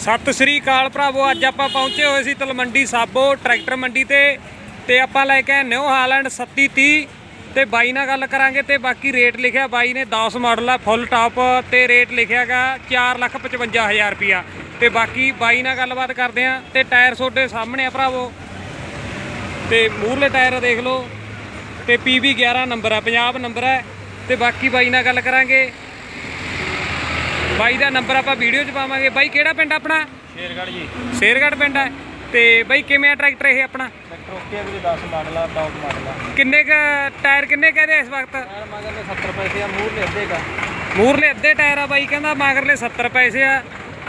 ਸਤਿ ਸ੍ਰੀ ਅਕਾਲ ਭਰਾਵੋ, ਅੱਜ ਆਪਾਂ ਪਹੁੰਚੇ ਹੋਏ ਸੀ ਤਲਮੰਡੀ ਸਾਬੋ ਟਰੈਕਟਰ ਮੰਡੀ ਤੇ ਤੇ ਆਪਾਂ ਲੈ ਕੇ ਆਏ ਨਿਊ ਹਾਲੈਂਡ 3730 ਤੇ ਬਾਈ ਨਾਲ ਗੱਲ ਕਰਾਂਗੇ ਤੇ ਬਾਕੀ ਰੇਟ ਲਿਖਿਆ, ਬਾਈ ਨੇ 10 ਮਾਡਲ ਆ, ਫੁੱਲ ਟਾਪ ਤੇ ਰੇਟ ਲਿਖਿਆਗਾ 455000 ਰੁਪਿਆ ਤੇ ਬਾਕੀ ਬਾਈ ਨਾਲ ਗੱਲਬਾਤ ਕਰਦੇ ਆ, ਤੇ ਟਾਇਰ ਤੁਹਾਡੇ ਸਾਹਮਣੇ ਆ ਭਰਾਵੋ। ਤੇ ਮੂਹਰਲੇ ਟਾਇਰ ਦੇਖ ਲਓ, ਤੇ PB 11 ਨੰਬਰ ਆ, ਪੰਜਾਬ ਨੰਬਰ ਹੈ ਤੇ ਬਾਕੀ ਬਾਈ ਨਾਲ ਗੱਲ ਕਰਾਂਗੇ। ਬਾਈ ਦਾ ਨੰਬਰ ਆਪਾਂ ਵੀਡੀਓ 'ਚ ਪਾਵਾਂਗੇ। ਬਾਈ ਕਿਹੜਾ ਪਿੰਡ ਆਪਣਾ? ਸ਼ੇਰਗੜ੍ਹ ਜੀ। ਸ਼ੇਰਗੜ੍ਹ ਪਿੰਡ ਹੈ ਤੇ ਬਾਈ ਕਿਵੇਂ ਆ ਟਰੈਕਟਰ ਇਹ ਆਪਣਾ? ਟਰੈਕਟਰ ਓਕੇ ਵੀਰੇ 10 ਮਾਡਲ ਆ ਡੌਗ ਮਾਡਲ ਆ। ਕਿੰਨੇ ਕ ਟਾਇਰ ਕਿੰਨੇ ਕਹਦੇ ਇਸ ਵਕਤ? ਯਾਰ ਮਗਰ ਨੇ 70 ਪੈਸੇ ਆ ਮੂਰ ਲੈ ਦੇਗਾ ਮੂਰਲੇ ਅੱਧੇ ਟਾਇਰ ਆ ਬਾਈ ਕਹਿੰਦਾ ਮਗਰਲੇ 70 ਪੈਸੇ ਆ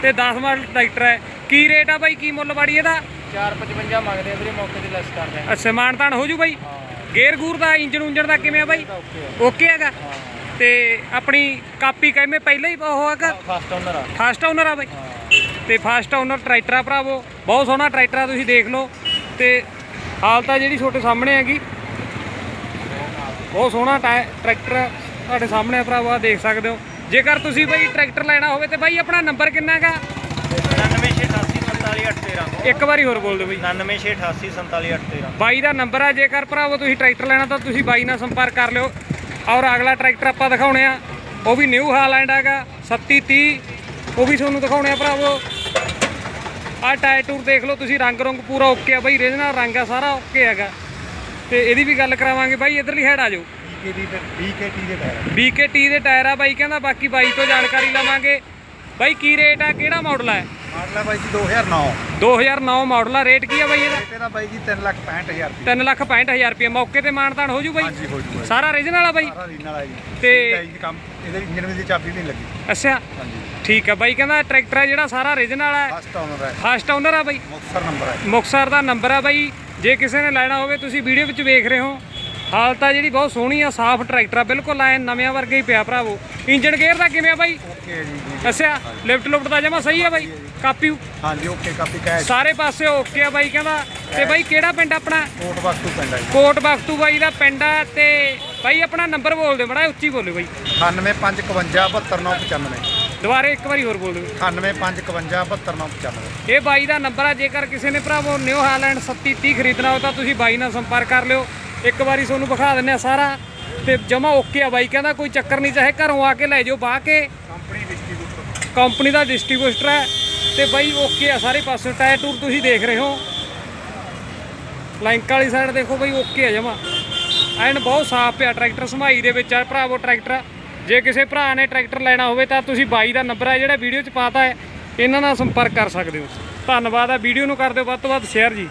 ਤੇ 10 ਮਾਡਲ ਟਰੈਕਟਰ ਹੈ ਕੀ ਰੇਟ ਆ ਬਾਈ ਕੀ ਮੁੱਲ ਬਾੜੀ ਇਹਦਾ? 455 ਮੰਗਦੇ ਆ ਵੀਰੇ ਮੌਕੇ ਤੇ ਲੈਸ ਕਰਦੇ ਆ। ਅੱਛਾ ਮਾਨਤਾਨ ਹੋ ਜੂ ਬਾਈ? ਹਾਂ। ਗੇਅਰ ਗੂਰ ਦਾ ਇੰਜਨ ਉਂਜਨ ਦਾ ਕਿਵੇਂ ਆ ਬਾਈ? ਓਕੇ ਹੈਗਾ। ਹਾਂ। ਤੇ ਆਪਣੀ ਕਾਪੀ ਕਿਵੇਂ ਪਹਿਲਾਂ ਹੀ ਉਹ ਹੈਗਾ। ਫਸਟ ਓਨਰ ਆ। ਫਾਸਟ ਓਨਰ ਆ ਬਾਈ। ਤੇ ਫਾਸਟ ਓਨਰ ਟਰੈਕਟਰ ਆ ਭਰਾਵੋ ਬਹੁਤ ਸੋਹਣਾ ਟਰੈਕਟਰ ਆ ਤੁਸੀਂ ਦੇਖ ਲਓ। ਤੇ ਹਾਲਤ ਆ ਜਿਹੜੀ ਤੁਹਾਡੇ ਸਾਹਮਣੇ ਹੈਗੀ। ਬਹੁਤ ਸੋਹਣਾ ਟਰੈਕਟਰ ਤੁਹਾਡੇ ਸਾਹਮਣੇ ਭਰਾਵੋ ਆ ਦੇਖ ਸਕਦੇ ਹੋ। ਜੇਕਰ ਤੁਸੀਂ ਬਾਈ ਟਰੈਕਟਰ ਲੈਣਾ ਹੋਵੇ ਤੇ ਬਾਈ ਆਪਣਾ ਨੰਬਰ ਕਿੰਨਾ ਹੈਗਾ? 9688477813 ਇੱਕ ਵਾਰੀ ਹੋਰ ਬੋਲ ਦਿਓ ਬਾਈ। 9688477813 ਬਾਈ ਦਾ ਨੰਬਰ ਆ ਜੇਕਰ ਭਰਾਵੋ ਤੁਸੀਂ ਟਰੈਕਟਰ ਲੈਣਾ ਤਾਂ ਤੁਸੀਂ ਬਾਈ ਨਾਲ ਸੰਪਰਕ ਕਰ ਲਿਓ। ਔਰ ਅਗਲਾ ਟਰੈਕਟਰ ਆਪਾਂ ਦਿਖਾਉਣੇ ਆ ਉਹ ਵੀ ਨਿਊ ਹਾਲੈਂਡ ਹੈਗਾ 3730 ਉਹ ਵੀ ਤੁਹਾਨੂੰ ਦਿਖਾਉਣੇ ਆ ਭਰਾਵੋ। ਆ ਟਾਇਰ ਟੂਰ ਦੇਖ ਲਓ ਤੁਸੀਂ ਰੰਗ ਰੰਗ ਪੂਰਾ ਓਕੇ ਆ ਬਾਈ ਰੀਜਨਲ ਰੰਗ ਆ ਸਾਰਾ ਓਕੇ ਹੈਗਾ। ਤੇ ਇਹਦੀ ਵੀ ਗੱਲ ਕਰਾਵਾਂਗੇ ਬਾਈ ਇਧਰਲੀ ਹੈਡ ਆ ਜਾਓ। BKT ਦੇ ਟਾਇਰ BKT ਦੇ ਟਾਇਰ ਆ। ਬਾਈ ਕਹਿੰਦਾ ਬਾਕੀ ਬਾਈ ਤੋਂ ਜਾਣਕਾਰੀ ਲਵਾਂਗੇ। ਬਾਈ ਕੀ ਰੇਟ ਆ ਕਿਹੜਾ ਮਾਡਲ ਆ ਮਾਡਲ ਆ ਬਾਈ ਜੀ 2009 2009 ਮਾਡਲ ਆ ਰੇਟ ਕੀ ਆ ਬਾਈ ਇਹਦਾ? ਰੇਟ ਇਹਦਾ ਬਾਈ ਜੀ 365000 ਰੁਪਏ। 3 ਲੱਖ 65000 ਰੁਪਏ ਮੌਕੇ ਤੇ ਮਾਨਤਾਨ ਹੋ ਜੂ ਬਾਈ? ਹਾਂਜੀ ਹੋ ਜੂਗਾ ਸਾਰਾ ਰੀਜਨਲ ਆ ਬਾਈ? ਸਾਰਾ ਰੀਨਲ ਆ ਜੀ। ਤੇ- ਤੇ ਕੰਮ ਇਹਦੇ ਇੰਜਨ ਵਿੱਚ ਚਾਬੀ ਵੀ ਨਹੀਂ ਲੱਗੀ। ਅੱਛਾ। ਹਾਂਜੀ। ਠੀਕ ਆ ਬਾਈ ਕਹਿੰਦਾ ਟਰੈਕਟਰ ਆ ਜਿਹੜਾ ਸਾਰਾ ਰੀਜਨਲ ਆ। ਫਸਟ ਓਨਰ ਹੈ ਫਸਟ ਓਨਰ ਆ ਬਾਈ? ਮੁਕਤਸਰ ਨੰਬਰ ਹੈ ਮੁਕਸਰ ਦਾ ਨੰਬਰ ਆ ਬਾਈ। ਜੇ ਕਿਸੇ ਨੇ ਲੈਣਾ ਹੋਵੇ ਤੁਸੀਂ ਵੀਡੀਓ ਵਿੱਚ ਵੇਖ ਰਹੇ ਹੋ। ਹਾਲਤ ਆ ਜਿਹੜੀ ਬਹੁਤ ਸੋਹਣੀ ਆ ਸਾਫ਼ ਟਰੈਕਟਰ ਆ ਬਿਲਕੁਲ ਐ ਨਵਿਆਂ ਵਰਗਾ ਹੀ ਪਿਆ ਭਰਾਵੋ। ਇੰਜਨ ਗੇਅਰ ਦਾ ਕਿਵੇਂ ਆ ਬਾਈ? ਓਕੇ ਜੀ ਅੱਛਾ ਲਿਫਟ ਲੁਫਟ ਦਾ ਜਮਾ ਸਹੀ ਆ ਬਾਈ? ਕਾਪੀ ਹਾਂਜੀ ਓਕੇ ਕਾਪੀ ਕੈਸ਼। ਸਾਰੇ ਪਾਸੇ ਓਕੇ ਆ ਬਾਈ ਕਹਿੰਦਾ। ਤੇ ਬਾਈ ਕਿਹੜਾ ਪਿੰਡ ਆਪਣਾ? ਕੋਟ ਬਖਤੂ ਪਿੰਡ ਜੀ। ਕੋਟ ਬਖਤੂ ਬਾਈ ਦਾ ਪਿੰਡ ਆ ਤੇ ਬਾਈ ਆਪਣਾ ਨੰਬਰ ਬੋਲ ਦਿਓ ਮੜਾ ਉੱਚੀ ਬੋਲਿਓ ਬਾਈ। 9855572995 ਦੁਬਾਰੇ ਇੱਕ ਵਾਰੀ ਹੋਰ ਬੋਲ ਦਿਓ। 9855572995 ਇਹ ਬਾਈ ਦਾ ਨੰਬਰ ਆ ਜੇਕਰ ਕਿਸੇ ਨੇ ਭਰਾਵੋ ਨਿਊ ਹਾਲੈਂਡ 3730 ਖਰੀਦਣਾ ਹੋ ਤਾਂ ਤੁਸੀਂ ਬਾਈ ਨਾਲ ਸੰਪਰਕ ਕਰ ਲਿਓ। ਇੱਕ ਵਾਰੀ ਤੁਹਾਨੂੰ ਵਿਖਾ ਦਿੰਨੇ ਆ ਸਾਰਾ ਤੇ ਜਮਾ ਓਕੇ ਆ ਬਾਈ ਕਹਿੰਦਾ ਕੋਈ ਚੱਕਰ ਨਹੀਂ ਚਾਹੇ ਘਰੋਂ ਆ ਕੇ ਲੈ ਜਾਓ ਬਾਹ ਕੇ। ਕੰਪਨੀ ਡਿਸਟ੍ਰੀਬਿਊਟਰ ਕੰਪਨੀ ਦਾ ਡਿਸਟ੍ਰੀਬਿਊਟਰ ਹੈ। ਤੇ ਬਾਈ ਓਕੇ ਆ ਸਾਰੇ ਪਾਸੇ ਟਾਇਰ ਟੂਰ ਤੁਸੀਂ ਦੇਖ ਰਹੇ ਹੋ। ਲਾਈਨਕ ਵਾਲੀ ਸਾਈਡ ਦੇਖੋ ਬਾਈ ਓਕੇ ਆ ਜਮਾ। ਐਨ ਬਹੁਤ ਸਾਫ਼ ਪਿਆ ਟਰੈਕਟਰ ਸਮਾਈ ਦੇ ਵਿੱਚ ਆ ਭਰਾਵੋ ਟਰੈਕਟਰ। ਜੇ ਕਿਸੇ ਭਰਾ ਨੇ ਟਰੈਕਟਰ ਲੈਣਾ ਹੋਵੇ ਤਾਂ ਤੁਸੀਂ ਬਾਈ ਦਾ ਨੰਬਰ ਹੈ ਜਿਹੜਾ ਵੀਡੀਓ 'ਚ ਪਾਤਾ ਹੈ ਇਹਨਾਂ ਨਾਲ ਸੰਪਰਕ ਕਰ ਸਕਦੇ ਹੋ। ਧੰਨਵਾਦ ਆ ਵੀਡੀਓ ਨੂੰ ਕਰ ਦਿਓ ਵੱਧ ਤੋਂ ਵੱਧ ਸ਼ੇਅਰ ਜੀ।